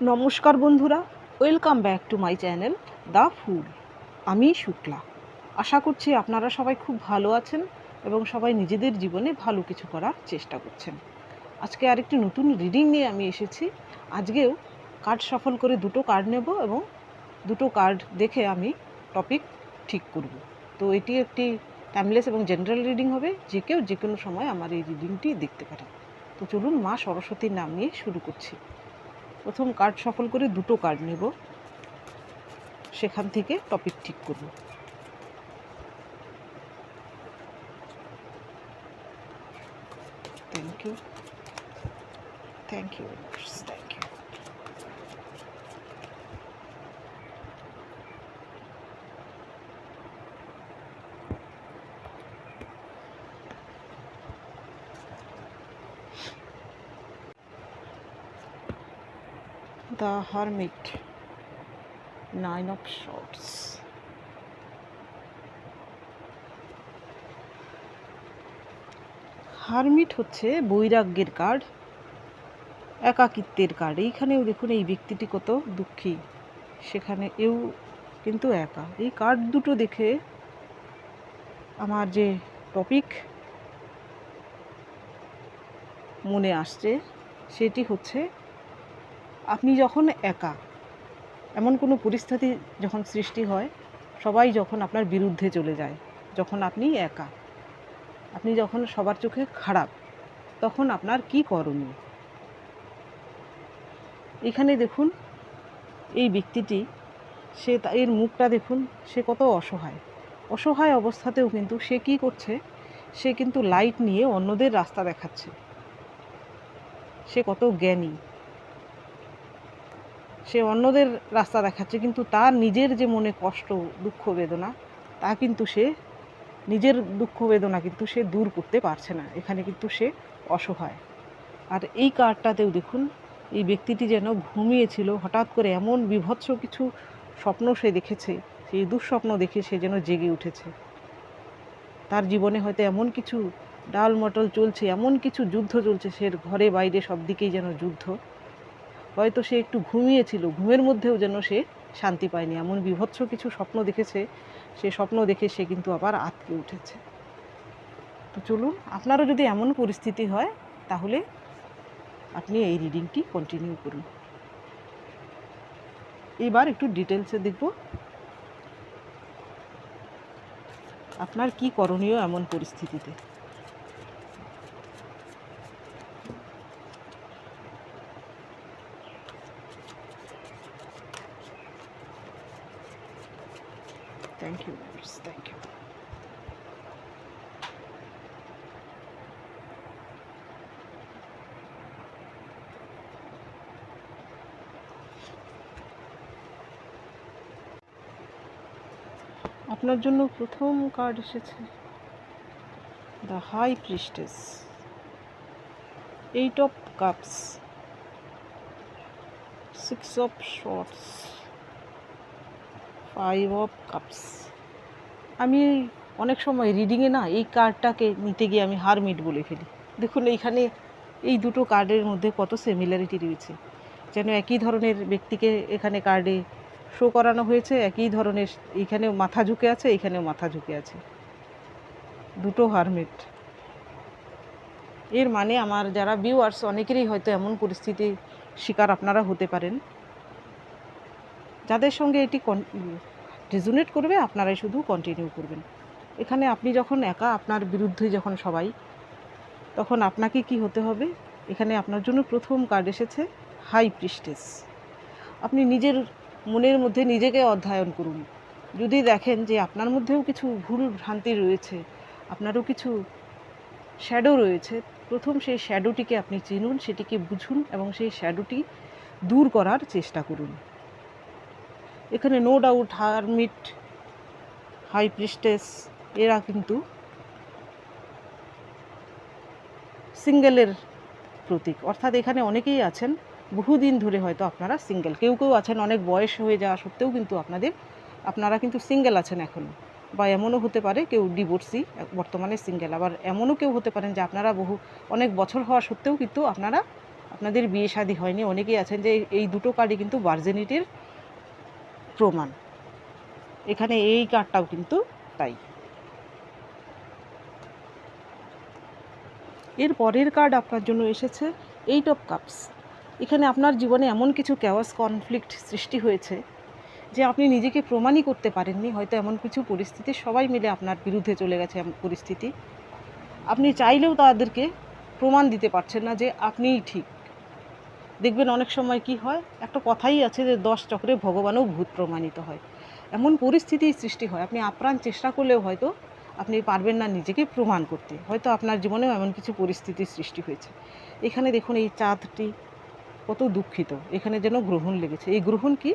নমস্কার বন্ধুরা welcome back to my channel the fool আমি শুক্লা। আশা করছি আপনারা সবাই খুব ভালো আছেন এবং সবাই নিজেদের জীবনে ভালো কিছু করার চেষ্টা করছেন। আজকে আরেকটি নতুন রিডিং নিয়ে আমি এসেছি। আজকেও কার্ড সফল করে দুটো কার্ড নেব এবং দুটো কার্ড দেখে আমি টপিক ঠিক করব। তো এটি একটি টাইমলেস এবং জেনারেল রিডিং হবে, যে কেউ যে কোনো সময় আমার এই রিডিংটি দেখতে পারে তো চলুন মা সরস্বতীর নাম নিয়ে শুরু করছি। প্রথম কার্ড সফল করে দুটো কার্ড নেব। সেখান থেকে টপিক ঠিক করব। Thank you thank you The Hermit, Nine of Swords. Hermit হচ্ছে বৈরাগ্যের কার্ড একাকিত্বের কার্ড। এইখানেও দেখুন এই ব্যক্তিটি কত দুঃখী। সেখানে এও কিন্তু একা। এই কার্ড দুটো দেখে আমার যে টপিক মনে আসছে সেটি হচ্ছে আপনি যখন একা, এমন কোনো পরিস্থিতি যখন সৃষ্টি হয়, সবাই যখন আপনার বিরুদ্ধে চলে যায়, যখন আপনি একা, আপনি যখন সবার চোখে খারাপ, তখন আপনার কি করণীয়? এখানে দেখুন, এই ব্যক্তিটি, সে এর মুখটা দেখুন, সে কত অসহায়। অসহায় অবস্থাতেও কিন্তু সে কি করছে? সে কিন্তু লাইট নিয়ে অন্যদের রাস্তা দেখাচ্ছে। সে কত জ্ঞানী সে অন্যদের রাস্তা দেখাচ্ছে, কিন্তু তার নিজের যে মনে কষ্ট, দুঃখ, বেদনা, তা কিন্তু সে নিজের দুঃখ, বেদনা কিন্তু সে দূর করতে পারছে না। এখানে কিন্তু সে অসহায়। আর এই কার্ডটাতেও দেখুন, এই ব্যক্তিটি যেন ঘুমিয়েছিল, হঠাৎ করে এমন বিভৎস কিছু স্বপ্ন সে দেখেছে, সেই দুঃস্বপ্ন দেখে সে যেন জেগে উঠেছে। তার জীবনে হয়তো এমন কিছু ডাল মটল চলছে, এমন কিছু যুদ্ধ চলছে, সে ঘরে বাইরে সব দিকেই যেন যুদ্ধ। হয়তো সে একটু ঘুমিয়েছিল, ঘুমের মধ্যেও যেন সে শান্তি পায়নি। এমন বিভৎস কিছু স্বপ্ন দেখেছে, সে স্বপ্ন দেখে সে কিন্তু আবার আটকে উঠেছে। তো চলুন, আপনারও যদি এমন পরিস্থিতি হয়, তাহলে আপনি এই রিডিংটি কন্টিনিউ করুন। এবার একটু ডিটেলসে দেখব, আপনার কি করণীয় এমন পরিস্থিতিতে? থ্যাংক ইউ থ্যাংক ইউ আপনার জন্য প্রথম কার্ড এসেছে। The high priestess eight of cups six of swords five of cups আমি অনেক সময় রিডিংয়ে না এই কার্ডটাকে নিতে গিয়ে আমি হারমিট বলে ফেলি। দেখুন, এইখানে এই দুটো কার্ডের মধ্যে কত সিমিলারিটি রয়েছে। যেন একই ধরনের ব্যক্তিকে এখানে কার্ডে শো করানো হয়েছে, একই ধরনের এইখানেও মাথা ঝুঁকে আছে, এইখানেও মাথা ঝুঁকে আছে। দুটো হারমিট এর মানে আমার যারা ভিউয়ার্স অনেকেরই হয়তো এমন পরিস্থিতির শিকার আপনারা হতে পারেন। যাদের সঙ্গে এটি রেজুনেট করবে, আপনারাই শুধু কন্টিনিউ করবেন। এখানে আপনি যখন একা আপনার বিরুদ্ধে যখন সবাই, তখন আপনাকে কি হতে হবে? এখানে আপনার জন্য প্রথম কার্ড এসেছে হাই প্রিস্টেস আপনি নিজের মনের মধ্যে নিজেকে অধ্যয়ন করুন। যদি দেখেন যে আপনার মধ্যেও কিছু ভুল ভ্রান্তি রয়েছে, আপনারও কিছু শ্যাডো রয়েছে, প্রথম সেই শ্যাডোটিকে আপনি চিনুন, সেটিকে বুঝুন এবং সেই শ্যাডোটি দূর করার চেষ্টা করুন। এখানে no doubt hermit high priestess এরা কিন্তু সিঙ্গেলের প্রতীক। অর্থাৎ এখানে অনেকেই আছেন, বহুদিন ধরে হয়তো আপনারা সিঙ্গেল কেউ কেউ আছেন, অনেক বয়স হয়ে যাওয়া সত্ত্বেও কিন্তু আপনাদের, আপনারা কিন্তু সিঙ্গেল আছেন এখনও বা এমনও হতে পারে কেউ ডিভোর্সি বর্তমানে সিঙ্গেল আবার এমনও কেউ হতে পারেন যে আপনারা বহু, অনেক বছর হওয়া সত্ত্বেও কিন্তু আপনারা, আপনাদের বিয়ে শাদী হয়নি। অনেকেই আছেন যে এই দুটো কার্ডই কিন্তু ভার্জিনিটির প্রমাণ। এখানে এই কার্ডটাও কিন্তু তাই। এর পরের কার্ড আপনার জন্য এসেছে এইট অফ কাপস এখানে আপনার জীবনে এমন কিছু ক্যাওয়াস কনফ্লিক্ট সৃষ্টি হয়েছে যে আপনি নিজেকে প্রমাণই করতে পারেননি, হয়তো এমন কিছু পরিস্থিতি সবাই মিলে আপনার বিরুদ্ধে চলে গেছে এমন পরিস্থিতি। আপনি চাইলেও তাদেরকে প্রমাণ দিতে পারছেন না যে আপনিই ঠিক। দেখবেন অনেক সময় কি হয়, একটা কথাই আছে যে দশ চক্রে ভগবানও ভূত প্রমাণিত হয়। এমন পরিস্থিতির সৃষ্টি হয়, আপনি আপ্রাণ চেষ্টা করলেও হয়তো আপনি পারবেন না নিজেকে প্রমাণ করতে। হয়তো আপনার জীবনেও এমন কিছু পরিস্থিতির সৃষ্টি হয়েছে। এখানে দেখুন এই চাঁদটি কত দুঃখিত, এখানে যেন গ্রহণ লেগেছে। এই গ্রহণ কি?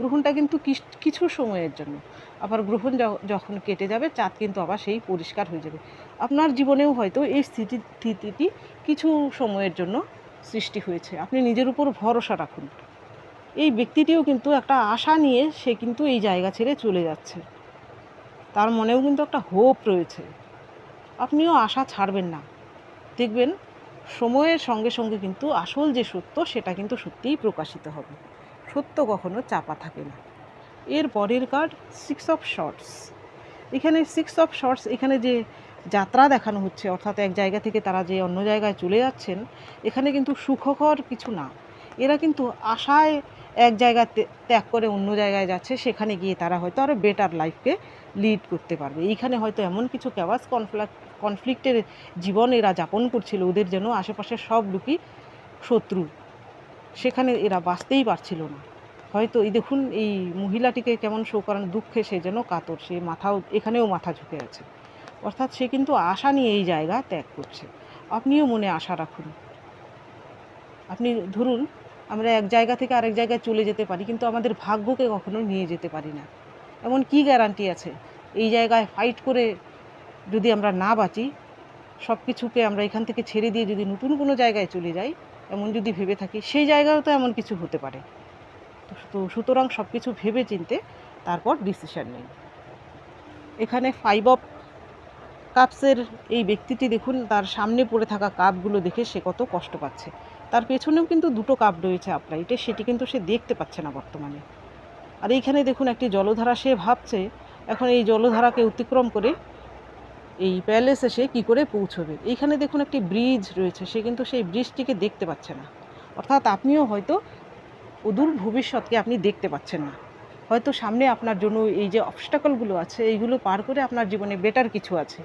গ্রহণটা কিন্তু কিছু সময়ের জন্য। আবার গ্রহণ যখন কেটে যাবে, চাঁদ কিন্তু আবার সেই পরিষ্কার হয়ে যাবে। আপনার জীবনেও হয়তো এই স্থিতি, স্থিতিটি কিছু সময়ের জন্য সৃষ্টি হয়েছে। আপনি নিজের উপর ভরসা রাখুন। এই ব্যক্তিটিও কিন্তু একটা আশা নিয়ে সে কিন্তু এই জায়গা ছেড়ে চলে যাচ্ছে। তার মনেও কিন্তু একটা হোপ রয়েছে। আপনিও আশা ছাড়বেন না। দেখবেন, সময়ের সঙ্গে সঙ্গে কিন্তু আসল যে সত্য, সেটা কিন্তু সত্যিই প্রকাশিত হবে। সত্য কখনো চাপা থাকে না। এর পরের কার্ড সিক্স অফ শর্টস এখানে সিক্স অফ শর্টস এখানে যে যাত্রা দেখানো হচ্ছে, অর্থাৎ এক জায়গা থেকে তারা যে অন্য জায়গায় চলে যাচ্ছেন, এখানে কিন্তু সুখকর কিছু না। এরা কিন্তু আশায় এক জায়গা ত্যাগ করে অন্য জায়গায় যাচ্ছে, সেখানে গিয়ে তারা হয়তো আরও বেটার লাইফকে লিড করতে পারবে। এইখানে হয়তো এমন কিছু ক্যাওয়াস কনফ্লিক্ট কনফ্লিক্টের জীবন এরা যাপন করছিল, ওদের যেন আশেপাশের সব লোকই শত্রু। সেখানে এরা বাঁচতেই পারছিল না। হয়তো এই দেখুন, এই মহিলাটিকে কেমন শো করান দুঃখে সে যেন কাতর, সে মাথাও, এখানেও মাথা ঝুঁকে আছে। অর্থাৎ সে কিন্তু আশা নিয়ে এই জায়গা ত্যাগ করছে। আপনিও মনে আশা রাখুন। আপনি ধরুন, আমরা এক জায়গা থেকে আরেক জায়গায় চলে যেতে পারি, কিন্তু আমাদের ভাগ্যকে কখনো নিয়ে যেতে পারি না। এমন কি গ্যারান্টি আছে? এই জায়গায় ফাইট করে যদি আমরা না বাঁচি সব কিছুকে আমরা এখান থেকে ছেড়ে দিয়ে যদি নতুন কোনো জায়গায় চলে যাই, এমন যদি ভেবে থাকি, সেই জায়গাও তো এমন কিছু হতে পারে। তো সুতরাং সব কিছু ভেবে চিনতে তারপর ডিসিশন নিন। এখানে ফাইভ অফ কাপসের এই ব্যক্তিটি দেখুন, তার সামনে পড়ে থাকা কাপগুলো দেখে সে কত কষ্ট পাচ্ছে। তার পেছনেও কিন্তু দুটো কাপ রয়েছে আপলাইটে সেটি কিন্তু সে দেখতে পাচ্ছে না বর্তমানে। আর এইখানে দেখুন একটি জলধারা, সে ভাবছে এখন এই জলধারাকে অতিক্রম করে এই প্যালেসে সে কী করে পৌঁছবে। এইখানে দেখুন একটি ব্রিজ রয়েছে, সে কিন্তু সেই ব্রিজটিকে দেখতে পাচ্ছে না। অর্থাৎ আপনিও হয়তো অদূর ভবিষ্যৎকে আপনি দেখতে পাচ্ছেন না। হয়তো সামনে আপনার জন্য এই যে অবস্টাকলগুলো আছে, এইগুলো পার করে আপনার জীবনে বেটার কিছু আছে।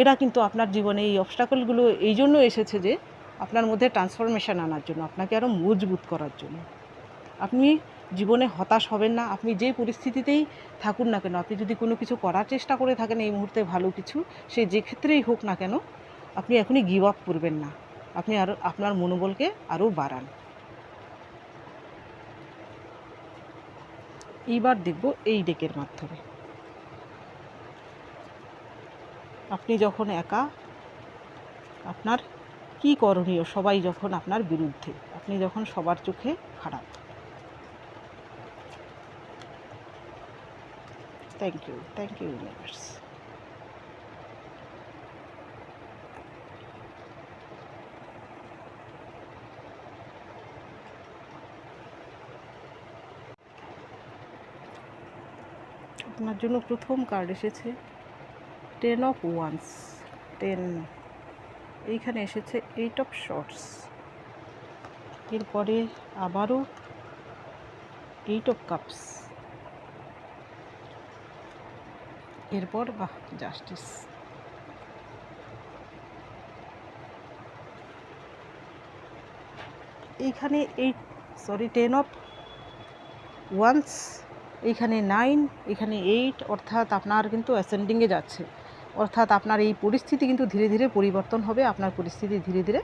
এরা কিন্তু আপনার জীবনে এই অবস্টাকলগুলো এই জন্য এসেছে যে আপনার মধ্যে ট্রান্সফরমেশন আনার জন্য, আপনাকে আরও মজবুত করার জন্য। আপনি জীবনে হতাশ হবেন না, আপনি যে পরিস্থিতিতেই থাকুন না কেন, আপনি যদি কোনো কিছু করার চেষ্টা করে থাকেন, এই মুহূর্তে ভালো কিছু, সে যে ক্ষেত্রেই হোক না কেন, আপনি এখনই গিভ আপ করবেন না। আপনি আরও আপনার মনোবলকে আরও বাড়ান। এইবার দেখব এই ডেকের মাধ্যমে। আপনি যখন একা, আপনার কি করণীয়? সবাই যখন আপনার বিরুদ্ধে, আপনি যখন সবার চোখে খারাপ। Thank you thank you universe আপনার জন্য প্রথম কার্ড এসেছে টেন অফ ওয়ান্স টেন এইখানে এসেছে এইট অফ শর্টস এরপরে আবারও এইট অফ কাপস এরপর, বাহ জাস্টিস এইখানে eight sorry ten of wands এইখানে নাইন এখানে এইট অর্থাৎ আপনার কিন্তু অ্যাসেন্ডিংয়ে যাচ্ছে। অর্থাৎ আপনার এই পরিস্থিতি কিন্তু ধীরে ধীরে পরিবর্তন হবে, আপনার পরিস্থিতি ধীরে ধীরে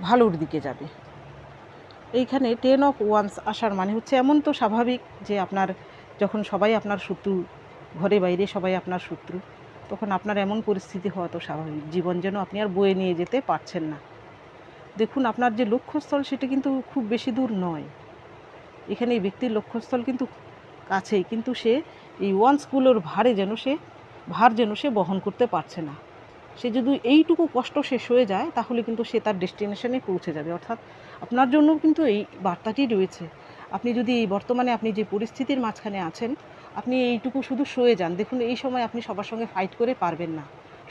ভালোর দিকে যাবে। এইখানে টেন অফ ওয়ান্স আসার মানে হচ্ছে এমন তো স্বাভাবিক যে আপনার যখন সবাই আপনার শত্রু, ঘরে বাইরে সবাই আপনার শত্রু, তখন আপনার এমন পরিস্থিতি হওয়া তো স্বাভাবিক। জীবন যেন আপনি আর বয়ে নিয়ে যেতে পারছেন না। দেখুন, আপনার যে লক্ষ্যস্থল সেটা কিন্তু খুব বেশি দূর নয়। এখানে এই ব্যক্তির লক্ষ্যস্থল কিন্তু কাছেই, কিন্তু সে এই ওয়ান্সগুলোর ভারে যেন সে, ভার যেন সে বহন করতে পারছে না। সে যদি এইটুকু কষ্ট শেষ হয়ে যায়, তাহলে কিন্তু সে তার ডেস্টিনেশনে পৌঁছে যাবে। অর্থাৎ আপনার জন্য কিন্তু এই বার্তাটি রয়েছে। আপনি যদি বর্তমানে আপনি যে পরিস্থিতির মাঝখানে আছেন, আপনি এইটুকু শুধু সয়ে যান। দেখুন, এই সময় আপনি সবার সঙ্গে ফাইট করে পারবেন না।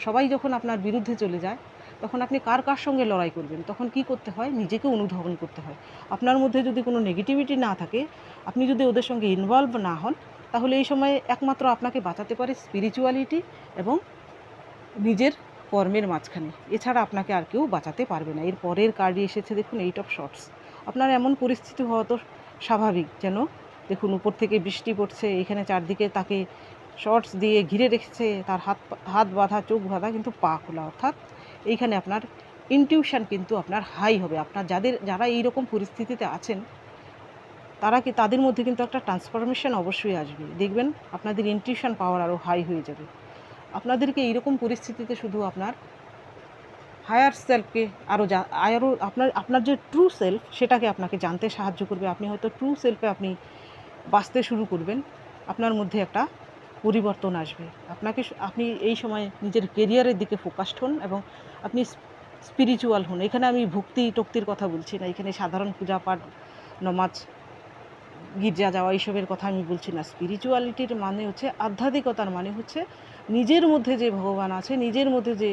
সবাই যখন আপনার বিরুদ্ধে চলে যায় তখন আপনি কার কার সঙ্গে লড়াই করবেন? তখন কি করতে হয়? নিজেকে অনুধাবন করতে হয়। আপনার মধ্যে যদি কোনো নেগেটিভিটি না থাকে, আপনি যদি ওদের সঙ্গে ইনভলভ না হন, তাহলে এই সময়ে একমাত্র আপনাকে বাঁচাতে পারে স্পিরিচুয়ালিটি এবং নিজের কর্মের মাঝখানে। এছাড়া আপনাকে আর কেউ বাঁচাতে পারবে না। এর পরের কার্ডই এসেছে দেখুন এইট অফ শর্টস আপনার এমন পরিস্থিতি হওয়া তো স্বাভাবিক যেন দেখুন উপর থেকে বৃষ্টি পড়ছে, এখানে চারদিকে তাকে শর্টস দিয়ে ঘিরে রেখেছে, তার হাত হাত বাঁধা, চোখ বাঁধা কিন্তু পা খোলা, অর্থাৎ এইখানে আপনার ইনটিউশন কিন্তু আপনার হাই হবে। আপনার যাদের, যারা এই রকম পরিস্থিতিতে আছেন, তারা কি তাদের মধ্যে কিন্তু একটা ট্রান্সফরমেশন অবশ্যই আসবে। দেখবেন আপনাদের ইনটিউশন পাওয়ার আরও হাই হয়ে যাবে। আপনাদেরকে এইরকম পরিস্থিতিতে শুধু আপনার হায়ার সেলফকে আরও জা আরও আপনার আপনার যে ট্রু সেলফ সেটাকে আপনাকে জানতে সাহায্য করবে। আপনি হয়তো ট্রু সেলফে আপনি বাঁচতে শুরু করবেন। আপনার মধ্যে একটা পরিবর্তন আসবে। আপনাকে আপনি এই সময় নিজের কেরিয়ারের দিকে ফোকাসড হন এবং আপনি স্পিরিচুয়াল হন। এখানে আমি ভক্তি টক্তির কথা বলছি না, এখানে সাধারণ পূজা পাঠ, নমাজ, গির্জা যাওয়া এইসবের কথা আমি বলছি না। স্পিরিচুয়ালিটির মানে হচ্ছে, আধ্যাত্মিকতার মানে হচ্ছে নিজের মধ্যে যে ভগবান আছে, নিজের মধ্যে যে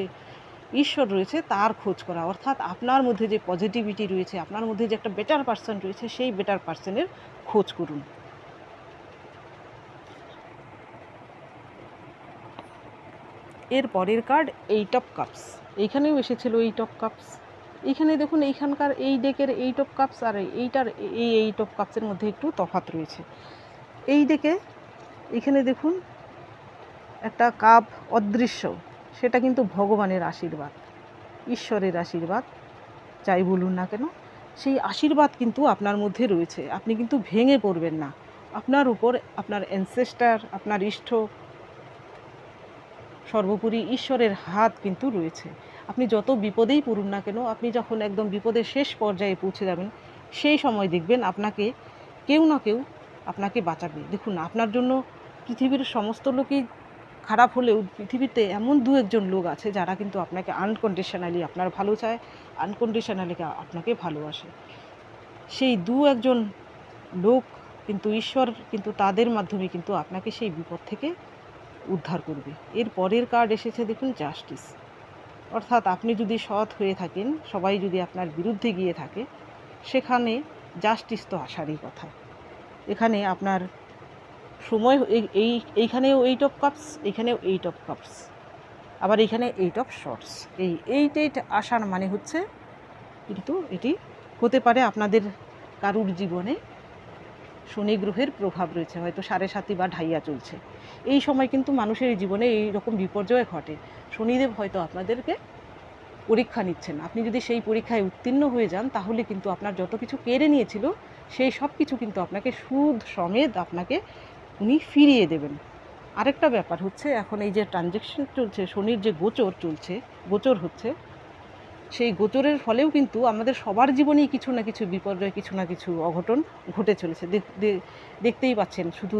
ঈশ্বর রয়েছে, তার খোঁজ করা। অর্থাৎ আপনার মধ্যে যে পজিটিভিটি রয়েছে, আপনার মধ্যে যে একটা বেটার পার্সন রয়েছে, সেই বেটার পার্সনের খোঁজ করুন। এর পরের কার্ড এইট অফ কাপস এইখানেও এসেছিল এইট অফ কাপস এইখানে দেখুন, এইখানকার এই ডেকের এইট অফ কাপস আর এইটার এই এইট অফ কাপসের মধ্যে একটু তফাত রয়েছে। এই ডেকে এখানে দেখুন, একটা কাপ অদৃশ্য, সেটা কিন্তু ভগবানের আশীর্বাদ, ঈশ্বরের আশীর্বাদ, যাই বলুন না কেন, সেই আশীর্বাদ কিন্তু আপনার মধ্যে রয়েছে। আপনি কিন্তু ভেঙে পড়বেন না। আপনার উপর আপনার অ্যানসেস্টার আপনার ইষ্ট সর্বোপরি ঈশ্বরের হাত কিন্তু রয়েছে। আপনি যত বিপদেই পড়ুন না কেন, আপনি যখন একদম বিপদের শেষ পর্যায়ে পৌঁছে যাবেন, সেই সময় দেখবেন আপনাকে কেউ না কেউ আপনাকে বাঁচাবে। দেখুন, আপনার জন্য পৃথিবীর সমস্ত লোকই খারাপ হলেও পৃথিবীতে এমন দু একজন লোক আছে যারা কিন্তু আপনাকে আনকন্ডিশনালি আপনার ভালো চায় আনকন্ডিশনালি আপনাকে ভালোবাসে। সেই দু একজন লোক কিন্তু ঈশ্বর কিন্তু তাদের মাধ্যমে কিন্তু আপনাকে সেই বিপদ থেকে উদ্ধার করবে। এর পরের কার্ড এসেছে দেখুন জাস্টিস অর্থাৎ আপনি যদি সৎ হয়ে থাকেন, সবাই যদি আপনার বিরুদ্ধে গিয়ে থাকে, সেখানে জাস্টিস তো আসারই কথা। এখানে আপনার সময় এই এই, এইখানেও এইট অফ কাপস এখানেও এইট অফ কাপস আবার এখানে এইট অফ শর্টস এই এইট এইট আসার মানে হচ্ছে, কিন্তু এটি হতে পারে আপনাদের কারুর জীবনে শনি গ্রহের প্রভাব রয়েছে, হয়তো সাড়ে সাতি বা ঢাইয়া চলছে। এই সময় কিন্তু মানুষের জীবনে এই রকম বিপর্যয় ঘটে। শনিদেব হয়তো আপনাদেরকে পরীক্ষা নিচ্ছেন। আপনি যদি সেই পরীক্ষায় উত্তীর্ণ হয়ে যান, তাহলে কিন্তু আপনার যত কিছু কেড়ে নিয়েছিল, সেই সব কিছু কিন্তু আপনাকে সুদ সমেত আপনাকে উনি ফিরিয়ে দেবেন। আরেকটা ব্যাপার হচ্ছে, এখন এই যে ট্রানজ্যাকশন চলছে, শনির যে গোচর চলছে, গোচর হচ্ছে সেই গোচরের ফলেও কিন্তু আমাদের সবার জীবনেই কিছু না কিছু বিপর্যয়, কিছু না কিছু অঘটন ঘটে চলেছে। দেখতেই পাচ্ছেন, শুধু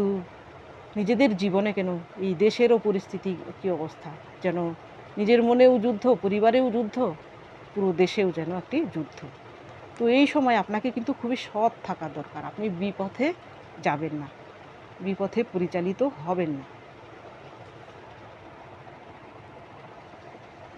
নিজেদের জীবনে কেন এই দেশেরও পরিস্থিতি কী অবস্থা? যেন নিজের মনেও যুদ্ধ, পরিবারেও যুদ্ধ, পুরো দেশেও যেন একটি যুদ্ধ। তো এই সময় আপনাকে কিন্তু খুবই সৎ থাকা দরকার। আপনি বিপথে যাবেন না, বিপথে পরিচালিত হবেন না।